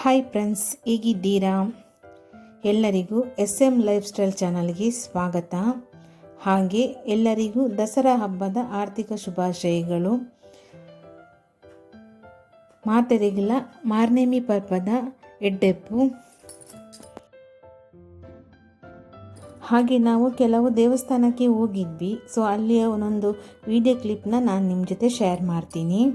Hi friends ಹೇಗಿದ್ದೀರಾ? ಎಲ್ಲರಿಗೂ S M life style ಚಾನಲ್ಗೆ ಸ್ವಾಗತ. ಹಾಗೆ ಎಲ್ಲರಿಗೂ ದಸರಾ ಹಬ್ಬದ ಆರ್ಥಿಕ ಶುಭಾಶಯಗಳು. ಮಾತೆರೆಗಳ ಮಾರ್ನೇಮಿ ಪರ್ಪದ ಎಡ್ಡೆಪ್ಪು. ಹಾಗೆ ನಾವು ಕೆಲವು ದೇವಸ್ಥಾನಕ್ಕೆ ಹೋಗಿದ್ವಿ. ಸೊ ಅಲ್ಲಿಯ ಒಂದೊಂದು ವಿಡಿಯೋ ಕ್ಲಿಪ್ನ ನಾನು ನಿಮ್ಮ ಜೊತೆ ಶೇರ್ ಮಾಡ್ತೀನಿ.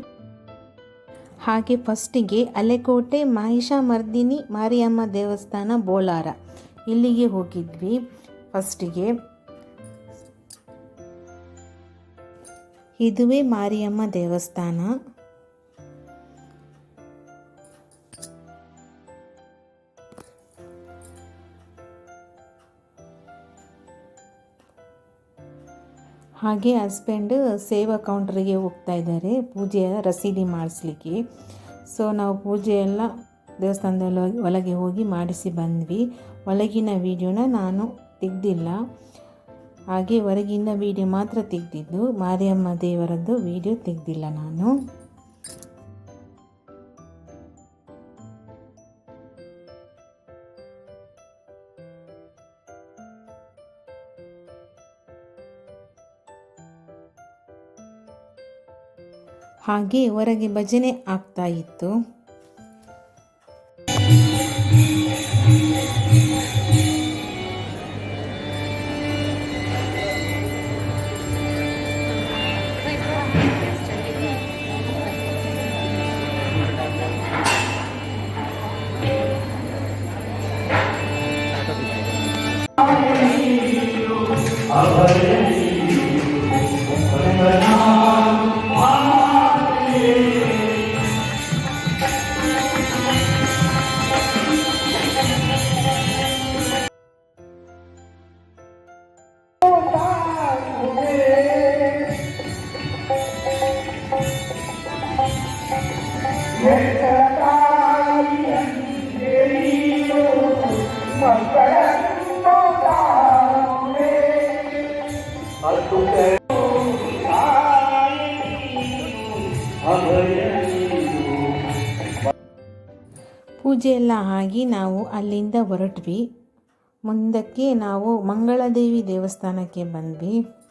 ಹಾಗೆ ಫಸ್ಟಿಗೆ ಅಲೆಕೋಟೆ ಮಹಿಷಾಮರ್ದಿನಿ ಮಾರಿಯಮ್ಮ ದೇವಸ್ಥಾನ ಬೋಲಾರ ಇಲ್ಲಿಗೆ ಹೋಗಿದ್ವಿ ಫಸ್ಟಿಗೆ. ಇದುವೇ ಮಾರಿಯಮ್ಮ ದೇವಸ್ಥಾನ. ಹಾಗೆ ಹಸ್ಬೆಂಡ್ ಸೇವಾ ಕೌಂಟ್ರಿಗೆ ಹೋಗ್ತಾ ಇದ್ದಾರೆ, ಪೂಜೆಯ ರಸೀದಿ ಮಾಡಿಸ್ಲಿಕ್ಕೆ. ಸೊ ನಾವು ಪೂಜೆಯೆಲ್ಲ ದೇವಸ್ಥಾನದಲ್ಲಿ ಒಳಗೆ ಹೋಗಿ ಮಾಡಿಸಿ ಬಂದ್ವಿ. ಒಳಗಿನ ವಿಡಿಯೋನ ನಾನು ತೆಗೆದಿಲ್ಲ. ಹಾಗೆ ಹೊರಗಿನ ವಿಡಿಯೋ ಮಾತ್ರ ತೆಗೆದಿದ್ದು, ಮಾರಿಯಮ್ಮ ದೇವರದ್ದು ವಿಡಿಯೋ ತೆಗೆದಿಲ್ಲ ನಾನು. ಹಾಗೆ ಹೊರಗೆ ಭಜನೆ ಆಗ್ತಾ ಇತ್ತು. ಪೂಜೆ ಎಲ್ಲ ಆಗಿ ನಾವು ಅಲ್ಲಿಂದ ಹೊರಟ್ವಿ. ಮುಂದಕ್ಕೆ ನಾವು ಮಂಗಳದೇವಿ ದೇವಸ್ಥಾನಕ್ಕೆ ಬಂದ್ವಿ.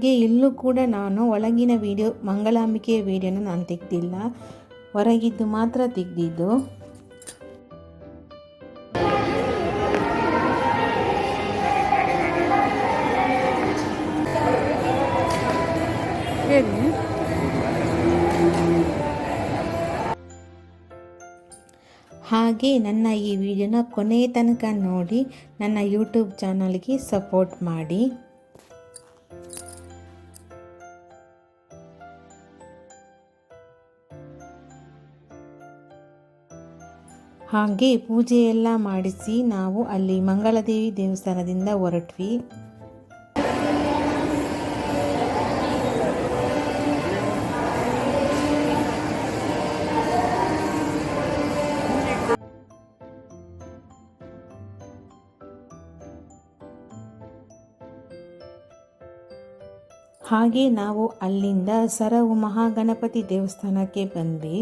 ಹಾಗೆ ಇಲ್ಲೂ ಕೂಡ ನಾನು ಒಳಗಿನ ವಿಡಿಯೋ ಮಂಗಳಾಂಬಿಕೆಯ ವೀಡಿಯೋನ ನಾನು ತೆಗೆದಿಲ್ಲ. ಹೊರಗಿದ್ದು ಮಾತ್ರ ತೆಗೆದಿದ್ದು. ಹಾಗೆ ನನ್ನ ಈ ವಿಡಿಯೋನ ಕೊನೆಯ ತನಕ ನೋಡಿ ನನ್ನ ಯೂಟ್ಯೂಬ್ ಚಾನಲ್ಗೆ ಸಪೋರ್ಟ್ ಮಾಡಿ. ಹಾಗೆ ಪೂಜೆಯೆಲ್ಲ ಮಾಡಿಸಿ ನಾವು ಅಲ್ಲಿ ಮಂಗಳದೇವಿ ದೇವಸ್ಥಾನದಿಂದ ಹೊರಟ್ವಿ. ಹಾಗೆ ನಾವು ಅಲ್ಲಿಂದ ಸರವು ಮಹಾಗಣಪತಿ ದೇವಸ್ಥಾನಕ್ಕೆ ಬಂದ್ವಿ.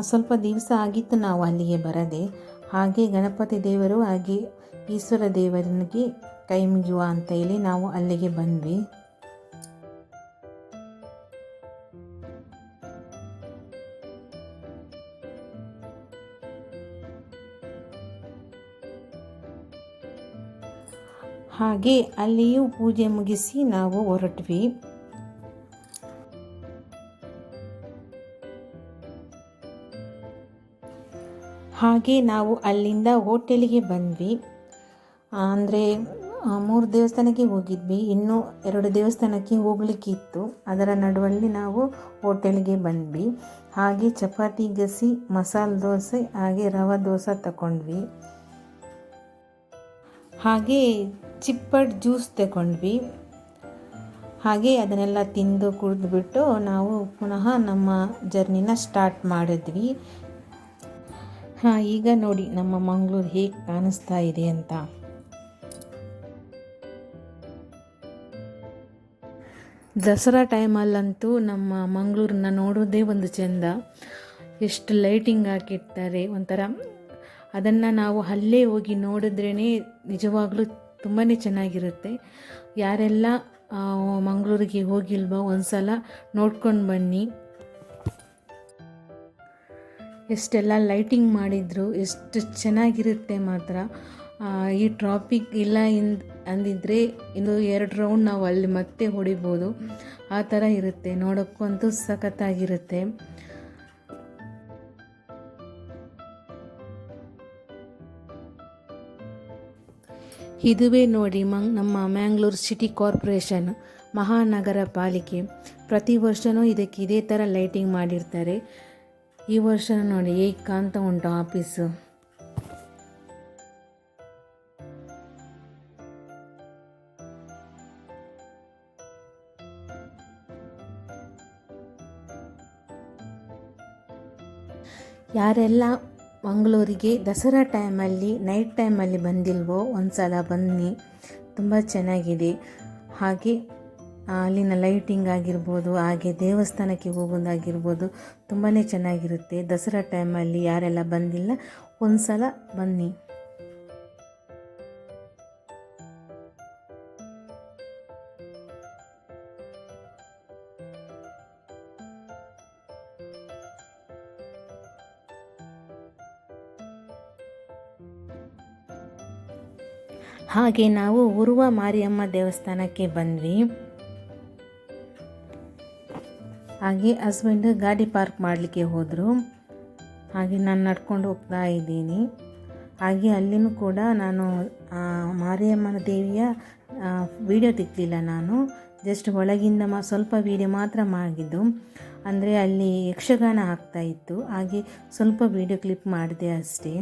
ಸ್ವಲ್ಪ ದಿವಸ ಆಗಿತ್ತು ನಾವು ಅಲ್ಲಿಗೆ ಬರದೆ. ಹಾಗೆ ಗಣಪತಿ ದೇವರು ಹಾಗೆ ಈಶ್ವರ ದೇವರಿಗೆ ಕೈ ಮುಗಿಯುವ ಅಂತ ಹೇಳಿ ನಾವು ಅಲ್ಲಿಗೆ ಬಂದ್ವಿ. ಹಾಗೆ ಅಲ್ಲಿಯೂ ಪೂಜೆ ಮುಗಿಸಿ ನಾವು ಹೊರಟ್ವಿ. ಹಾಗೆ ನಾವು ಅಲ್ಲಿಂದ ಹೋಟೆಲಿಗೆ ಬಂದ್ವಿ. ಅಂದರೆ ಮೂರು ದೇವಸ್ಥಾನಕ್ಕೆ ಹೋಗಿದ್ವಿ. ಇನ್ನೂ ಎರಡು ದೇವಸ್ಥಾನಕ್ಕೆ ಹೋಗಲಿಕ್ಕಿತ್ತು ಅದರ ನಡುವಲ್ಲಿ ನಾವು ಹೋಟೆಲ್ಗೆ ಬಂದ್ವಿ. ಹಾಗೆ ಚಪಾತಿ ಗಸಿ, ಮಸಾಲೆ ದೋಸೆ, ಹಾಗೆ ರವೆ ದೋಸೆ ತಗೊಂಡ್ವಿ ಹಾಗೆ ಚಿಪ್ಪಡ್ ಜ್ಯೂಸ್ ತಗೊಂಡ್ವಿ ಹಾಗೆ ಅದನ್ನೆಲ್ಲ ತಿಂದು ಕುಡಿದ್ಬಿಟ್ಟು ನಾವು ಪುನಃ ನಮ್ಮ ಜರ್ನಿನ ಸ್ಟಾರ್ಟ್ ಮಾಡಿದ್ವಿ. ಹಾಂ, ಈಗ ನೋಡಿ ನಮ್ಮ ಮಂಗಳೂರು ಹೇಗೆ ಕಾಣಿಸ್ತಾ ಇದೆ ಅಂತ. ದಸರಾ ಟೈಮಲ್ಲಂತೂ ನಮ್ಮ ಮಂಗಳೂರನ್ನ ನೋಡೋದೇ ಒಂದು ಚೆಂದ. ಎಷ್ಟು ಲೈಟಿಂಗ್ ಹಾಕಿರ್ತಾರೆ ಒಂಥರ. ಅದನ್ನು ನಾವು ಅಲ್ಲೇ ಹೋಗಿ ನೋಡಿದ್ರೇ ನಿಜವಾಗ್ಲೂ ತುಂಬಾ ಚೆನ್ನಾಗಿರುತ್ತೆ. ಯಾರೆಲ್ಲ ಮಂಗಳೂರಿಗೆ ಹೋಗಿಲ್ವೋ ಒಂದು ಸಲ ನೋಡ್ಕೊಂಡು ಬನ್ನಿ. ಎಷ್ಟೆಲ್ಲ ಲೈಟಿಂಗ್ ಮಾಡಿದ್ರು, ಎಷ್ಟು ಚೆನ್ನಾಗಿರುತ್ತೆ ಮಾತ್ರ. ಈ ಟ್ರಾಪಿಕ್ ಇಲ್ಲ ಇಂದ, ಅಂದಿದ್ರೆ ಇನ್ನು ಎರಡು ರೌಂಡ್ ನಾವು ಅಲ್ಲಿ ಮತ್ತೆ ಹೊಡಿಬೋದು. ಆ ಥರ ಇರುತ್ತೆ. ನೋಡೋಕ್ಕಂತೂ ಸಖತ್ತಾಗಿರುತ್ತೆ. ಇದುವೇ ನೋಡಿ ಮಂಗ್, ನಮ್ಮ ಮ್ಯಾಂಗ್ಳೂರು ಸಿಟಿ ಕಾರ್ಪೊರೇಷನ್ ಮಹಾನಗರ ಪಾಲಿಕೆ ಪ್ರತಿ ವರ್ಷವೂ ಇದಕ್ಕೆ ಇದೇ ಥರ ಲೈಟಿಂಗ್ ಮಾಡಿರ್ತಾರೆ. ಈ ವರ್ಷ ನೋಡಿ ಹೇಗೆ ಕಾಣ್ತಾ ಉಂಟು ಆಫೀಸು. ಯಾರೆಲ್ಲ ಮಂಗಳೂರಿಗೆ ದಸರಾ ಟೈಮಲ್ಲಿ, ನೈಟ್ ಟೈಮಲ್ಲಿ ಬಂದಿಲ್ವೋ ಒಂದು ಸಲ ಬನ್ನಿ. ತುಂಬ ಚೆನ್ನಾಗಿದೆ. ಹಾಗೆ ಅಲ್ಲಿನ ಲೈಟಿಂಗ್ ಆಗಿರ್ಬೋದು, ಹಾಗೆ ದೇವಸ್ಥಾನಕ್ಕೆ ಹೋಗೋದಾಗಿರ್ಬೋದು ತುಂಬಾ ಚೆನ್ನಾಗಿರುತ್ತೆ. ದಸರಾ ಟೈಮಲ್ಲಿ ಯಾರೆಲ್ಲ ಬಂದಿಲ್ಲ ಒಂದು ಸಲ ಬನ್ನಿ. ಹಾಗೆ ನಾವು ಉರುವ ಮಾರಿಯಮ್ಮ ದೇವಸ್ಥಾನಕ್ಕೆ ಬಂದ್ವಿ. ಹಾಗೆ ಹಸ್ಬೆಂಡ್ ಗಾಡಿ ಪಾರ್ಕ್ ಮಾಡಲಿಕ್ಕೆ ಹೋದರು. ಹಾಗೆ ನಾನು ನಡ್ಕೊಂಡು ಹೋಗ್ತಾ ಇದ್ದೀನಿ. ಹಾಗೆ ಅಲ್ಲಿನೂ ಕೂಡ ನಾನು ಮಾರಿಯಮ್ಮನ ದೇವಿಯ ವಿಡಿಯೋ ತಿಕ್ಕಲಿಲ್ಲ ನಾನು. ಜಸ್ಟ್ ಒಳಗಿಂದ ಮಾ, ಸ್ವಲ್ಪ ವೀಡಿಯೋ ಮಾತ್ರ ಮಾಡಿದ್ದು. ಅಂದರೆ ಅಲ್ಲಿ ಯಕ್ಷಗಾನ ಆಗ್ತಾಯಿತ್ತು ಹಾಗೆ ಸ್ವಲ್ಪ ವೀಡಿಯೋ ಕ್ಲಿಪ್ ಮಾಡಿದೆ ಅಷ್ಟೇ.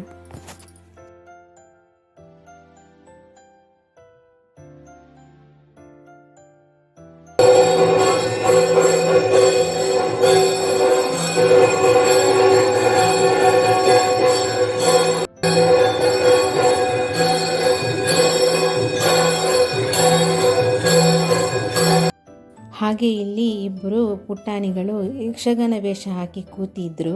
ಪುಟ್ಟಾಣಿಗಳು ಯಕ್ಷಗಾನ ವೇಷ ಹಾಕಿ ಕೂತಿದ್ರು.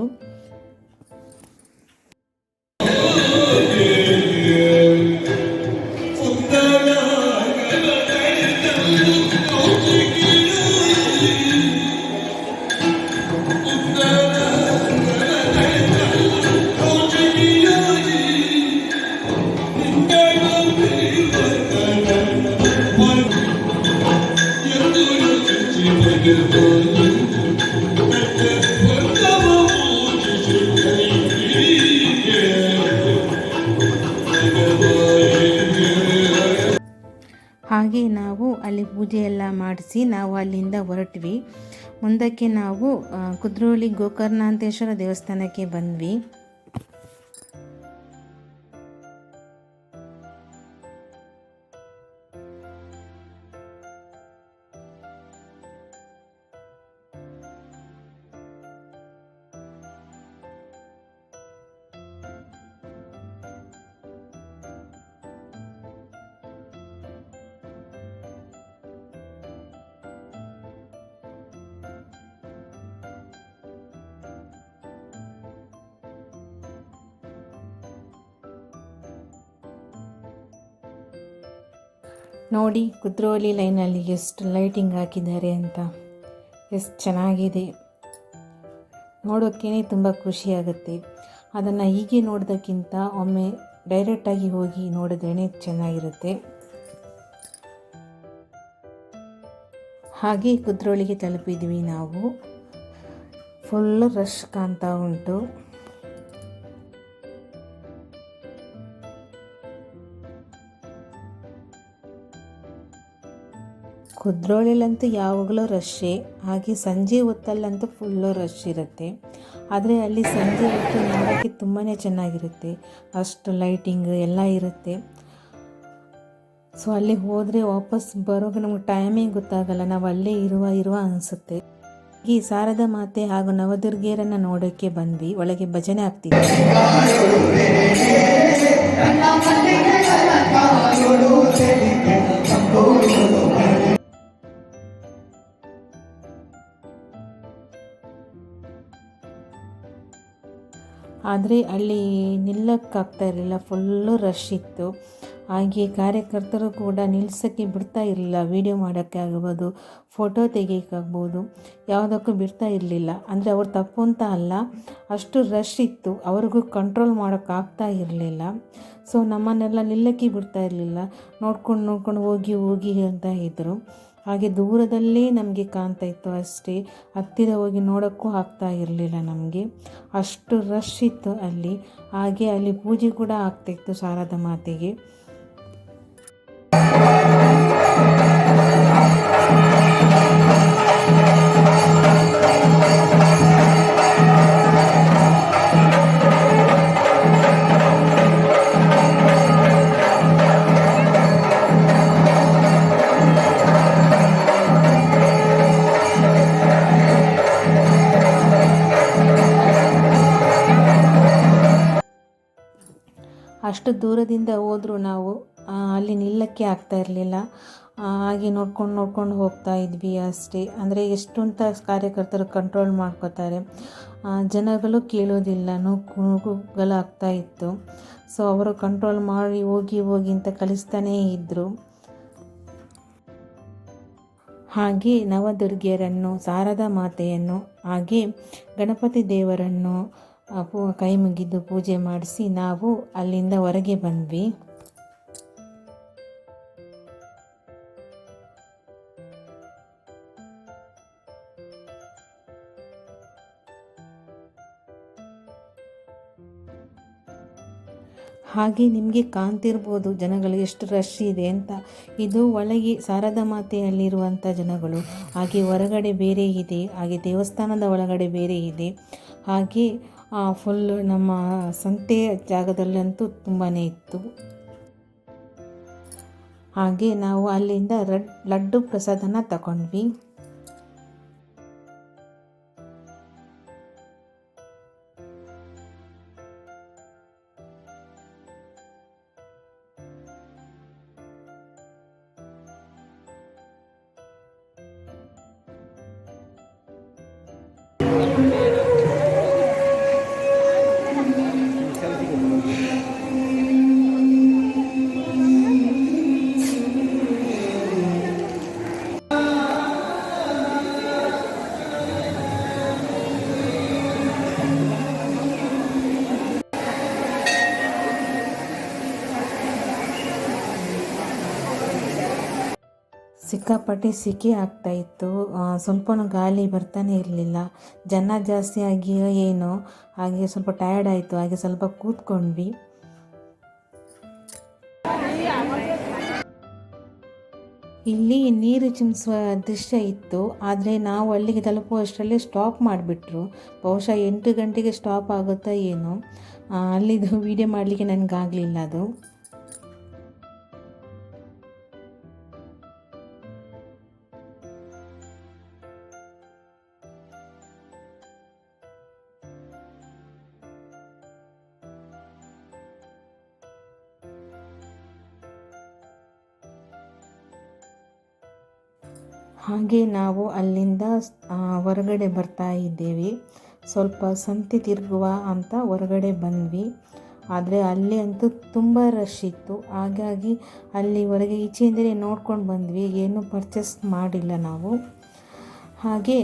ಪೂಜೆ ಎಲ್ಲ ಮಾಡಿಸಿ ನಾವು ಅಲ್ಲಿಂದ ಹೊರಟ್ವಿ. ಮುಂದಕ್ಕೆ ನಾವು ಕುದ್ರೋಳಿ ಗೋಕರ್ಣಾಂತೇಶ್ವರ ದೇವಸ್ಥಾನಕ್ಕೆ ಬಂದ್ವಿ. ನೋಡಿ, ಕುದ್ರೋಳಿ ಲೈನಲ್ಲಿ ಎಷ್ಟು ಲೈಟಿಂಗ್ ಹಾಕಿದ್ದಾರೆ ಅಂತ. ಎಷ್ಟು ಚೆನ್ನಾಗಿದೆ. ನೋಡೋಕ್ಕೇ ತುಂಬ ಖುಷಿಯಾಗುತ್ತೆ. ಅದನ್ನು ಹೀಗೆ ನೋಡೋದಕ್ಕಿಂತ ಒಮ್ಮೆ ಡೈರೆಕ್ಟಾಗಿ ಹೋಗಿ ನೋಡಿದ್ರೇ ಚೆನ್ನಾಗಿರುತ್ತೆ. ಹಾಗೆ ಕುದ್ರೋಳಿಗೆ ತಲುಪಿದ್ವಿ ನಾವು. ಫುಲ್ಲು ರಶ್ ಕಾಣ್ತಾ ಉಂಟು. ಕುದ್ರೋಳಿಲಂತೂ ಯಾವಾಗಲೂ ರಶ್ಶೇ ಹಾಗೆ ಸಂಜೆ ಹೊತ್ತಲ್ಲಂತೂ ಫುಲ್ಲು ರಶ್ ಇರುತ್ತೆ. ಆದರೆ ಅಲ್ಲಿ ಸಂಜೆ ಹೊತ್ತು ನೋಡೋಕ್ಕೆ ತುಂಬಾ ಚೆನ್ನಾಗಿರುತ್ತೆ. ಅಷ್ಟು ಲೈಟಿಂಗ್ ಎಲ್ಲ ಇರುತ್ತೆ. ಸೊ ಅಲ್ಲಿ ಹೋದರೆ ವಾಪಸ್ ಬರೋಕೆ ನಮ್ಗೆ ಟೈಮೇ ಗೊತ್ತಾಗಲ್ಲ. ನಾವು ಅಲ್ಲೇ ಇರುವ ಇರುವ ಅನಿಸುತ್ತೆ. ಈ ಸಾರದ ಮಾತೆ ಹಾಗೂ ನವದುರ್ಗಿಯರನ್ನು ನೋಡೋಕ್ಕೆ ಬಂದ್ವಿ. ಒಳಗೆ ಭಜನೆ ಆಗ್ತಿದೆ ಆದರೆ ಅಲ್ಲಿ ನಿಲ್ಲಕ್ಕಾಗ್ತಾ ಇರಲಿಲ್ಲ. ಫುಲ್ಲು ರಶ್ ಇತ್ತು. ಹಾಗೆ ಕಾರ್ಯಕರ್ತರು ಕೂಡ ನಿಲ್ಲಿಸೋಕ್ಕೆ ಬಿಡ್ತಾ ಇರಲಿಲ್ಲ. ವೀಡಿಯೋ ಮಾಡೋಕ್ಕೆ ಆಗ್ಬೋದು ಫೋಟೋ ತೆಗಿಯೋಕ್ಕಾಗ್ಬೋದು ಯಾವುದಕ್ಕೂ ಬಿಡ್ತಾ ಇರಲಿಲ್ಲ. ಅಂದರೆ ಅವ್ರು ತಪ್ಪು ಅಂತ ಅಲ್ಲ, ಅಷ್ಟು ರಶ್ ಇತ್ತು. ಅವ್ರಿಗೂ ಕಂಟ್ರೋಲ್ ಮಾಡೋಕ್ಕಾಗ್ತಾ ಇರಲಿಲ್ಲ. ಸೊ ನಮ್ಮನ್ನೆಲ್ಲ ನಿಲ್ಲಕ್ಕೆ ಬಿಡ್ತಾ ಇರಲಿಲ್ಲ. ನೋಡ್ಕೊಂಡು ನೋಡ್ಕೊಂಡು ಹೋಗಿ ಹೋಗಿ ಅಂತ ಇದ್ದರು ಹಾಗೆ ದೂರದಲ್ಲೇ ನಮಗೆ ಕಾಣ್ತಾ ಇತ್ತು ಅಷ್ಟೇ. ಹತ್ತಿರ ಹೋಗಿ ನೋಡೋಕ್ಕೂ ಆಗ್ತಾ ಇರಲಿಲ್ಲ ನಮಗೆ. ಅಷ್ಟು ರಶ್ ಇತ್ತು ಅಲ್ಲಿ. ಹಾಗೆ ಅಲ್ಲಿ ಪೂಜೆ ಕೂಡ ಆಗ್ತಾಯಿತ್ತು ಶಾರದಾ ಮಾತೆಗೆ. ಅಷ್ಟು ದೂರದಿಂದ ಹೋದರೂ ನಾವು ಅಲ್ಲಿ ನಿಲ್ಲಕ್ಕೆ ಆಗ್ತಾ ಇರಲಿಲ್ಲ. ಹಾಗೆ ನೋಡ್ಕೊಂಡು ನೋಡ್ಕೊಂಡು ಹೋಗ್ತಾ ಇದ್ವಿ ಅಷ್ಟೇ. ಅಂದರೆ ಎಷ್ಟು ಅಂತ ಕಾರ್ಯಕರ್ತರು ಕಂಟ್ರೋಲ್ ಮಾಡ್ಕೋತಾರೆ. ಜನಗಳು ಕೇಳೋದಿಲ್ಲ ನೂಕುಗಳಾಗ್ತಾ ಇತ್ತು. ಸೊ ಅವರು ಕಂಟ್ರೋಲ್ ಮಾಡಿ ಹೋಗಿ ಹೋಗಿ ಅಂತ ಕಲಿಸ್ತಾನೇ ಇದ್ದರು ಹಾಗೆ ನವದುರ್ಗಿಯರನ್ನು ಶಾರದಾ ಮಾತೆಯನ್ನು, ಹಾಗೆ ಗಣಪತಿ ದೇವರನ್ನು ಪೂ, ಕೈ ಮುಗಿದು ಪೂಜೆ ಮಾಡಿಸಿ ನಾವು ಅಲ್ಲಿಂದ ಹೊರಗೆ ಬಂದ್ವಿ. ಹಾಗೆ ನಿಮಗೆ ಕಾಣ್ತಿರ್ಬೋದು ಜನಗಳು ಎಷ್ಟು ರಶ್ ಇದೆ ಅಂತ. ಇದು ಒಳಗೆ ಶಾರದಾ ಮಾತೆಯಲ್ಲಿರುವಂಥ ಜನಗಳು. ಹಾಗೆ ಹೊರಗಡೆ ಬೇರೆ ಇದೆ, ಹಾಗೆ ದೇವಸ್ಥಾನದ ಒಳಗಡೆ ಬೇರೆ ಇದೆ. ಹಾಗೆ ಫುಲ್ ನಮ್ಮ ಸಂತೆ ಜಾಗದಲ್ಲಂತೂ ತುಂಬಾ ಇತ್ತು. ಹಾಗೆ ನಾವು ಅಲ್ಲಿಂದ ರಡ್ ಲಡ್ಡು ಪ್ರಸಾದನ ತಗೊಂಡ್ವಿ. ಸಿಕ್ಕಾಪಟ್ಟೆ ಆಗ್ತಾ ಇತ್ತು. ಸ್ವಲ್ಪ ಗಾಳಿ ಬರ್ತಾನೆ ಇರಲಿಲ್ಲ. ಜನ ಜಾಸ್ತಿ ಆಗಿ ಏನೋ, ಹಾಗೆ ಸ್ವಲ್ಪ ಟಯರ್ಡ್ ಆಯಿತು. ಹಾಗೆ ಸ್ವಲ್ಪ ಕೂತ್ಕೊಂಡ್ವಿ. ಇಲ್ಲಿ ನೀರು ಚಿಮ್ಮಿಸುವ ದೃಶ್ಯ ಇತ್ತು. ಆದರೆ ನಾವು ಅಲ್ಲಿಗೆ ತಲುಪುವಷ್ಟರಲ್ಲಿ ಸ್ಟಾಪ್ ಮಾಡಿಬಿಟ್ರು. ಬಹುಶಃ ಎಂಟು ಗಂಟೆಗೆ ಸ್ಟಾಪ್ ಆಗುತ್ತಾ ಏನೋ. ಅಲ್ಲಿದು ವೀಡಿಯೋ ಮಾಡಲಿಕ್ಕೆ ನನಗಾಗಲಿಲ್ಲ ಅದು. ಹಾಗೆ ನಾವು ಅಲ್ಲಿಂದ ಹೊರಗಡೆ ಬರ್ತಾ ಇದ್ದೇವೆ. ಸ್ವಲ್ಪ ಸಂತೆ ತಿರುಗುವ ಅಂತ ಹೊರಗಡೆ ಬಂದ್ವಿ. ಆದರೆ ಅಲ್ಲಿ ಅಂತೂ ತುಂಬ ರಶ್ ಇತ್ತು. ಹಾಗಾಗಿ ಅಲ್ಲಿ ಹೊರಗೆ ಈಚೆಯಿಂದಲೇ ನೋಡ್ಕೊಂಡು ಬಂದ್ವಿ. ಏನೂ ಪರ್ಚೇಸ್ ಮಾಡಿಲ್ಲ ನಾವು. ಹಾಗೆ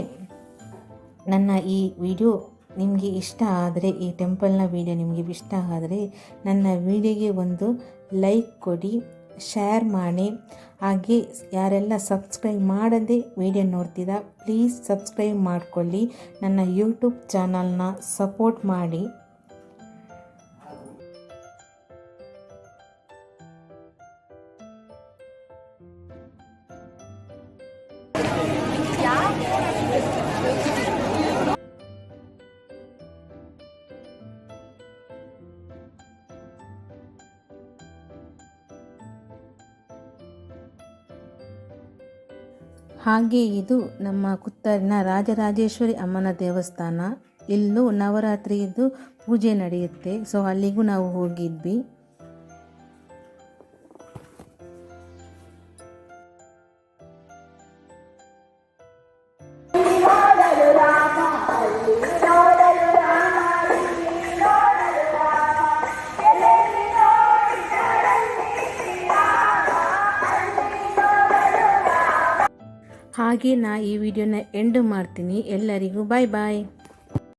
ನನ್ನ ಈ ವಿಡಿಯೋ ನಿಮಗೆ ಇಷ್ಟ ಆದರೆ, ಈ ಟೆಂಪಲ್ನ ವಿಡಿಯೋ ನಿಮಗೆ ಇಷ್ಟ ಆದರೆ ನನ್ನ ವಿಡಿಯೋಗೆ ಒಂದು ಲೈಕ್ ಕೊಡಿ ಶೇರ್ ಮಾಡಿ. ಹಾಗೆ ಯಾರೆಲ್ಲ ಸಬ್ಸ್ಕ್ರೈಬ್ ಮಾಡದೆ ವಿಡಿಯೋ ನೋಡ್ತಿದ್ದ ಪ್ಲೀಸ್ ಸಬ್ಸ್ಕ್ರೈಬ್ ಮಾಡಿಕೊಳ್ಳಿ. ನನ್ನ ಯೂಟ್ಯೂಬ್ ಚಾನಲ್ನ ಸಪೋರ್ಟ್ ಮಾಡಿ. ಹಾಗೆ ಇದು ನಮ್ಮ ಕುತ್ತರಿನ ರಾಜರಾಜೇಶ್ವರಿ ಅಮ್ಮನ ದೇವಸ್ಥಾನ. ಇಲ್ಲೂ ನವರಾತ್ರಿಯದ್ದು ಪೂಜೆ ನಡೆಯುತ್ತೆ. ಸೊ ಅಲ್ಲಿಗೂ ನಾವು ಹೋಗಿದ್ವಿ. ಹಾಗೆ ನಾ ಈ ವಿಡಿಯೋನ ಎಂಡ್ ಮಾಡ್ತೀನಿ. ಎಲ್ಲರಿಗೂ ಬಾಯ್ ಬಾಯ್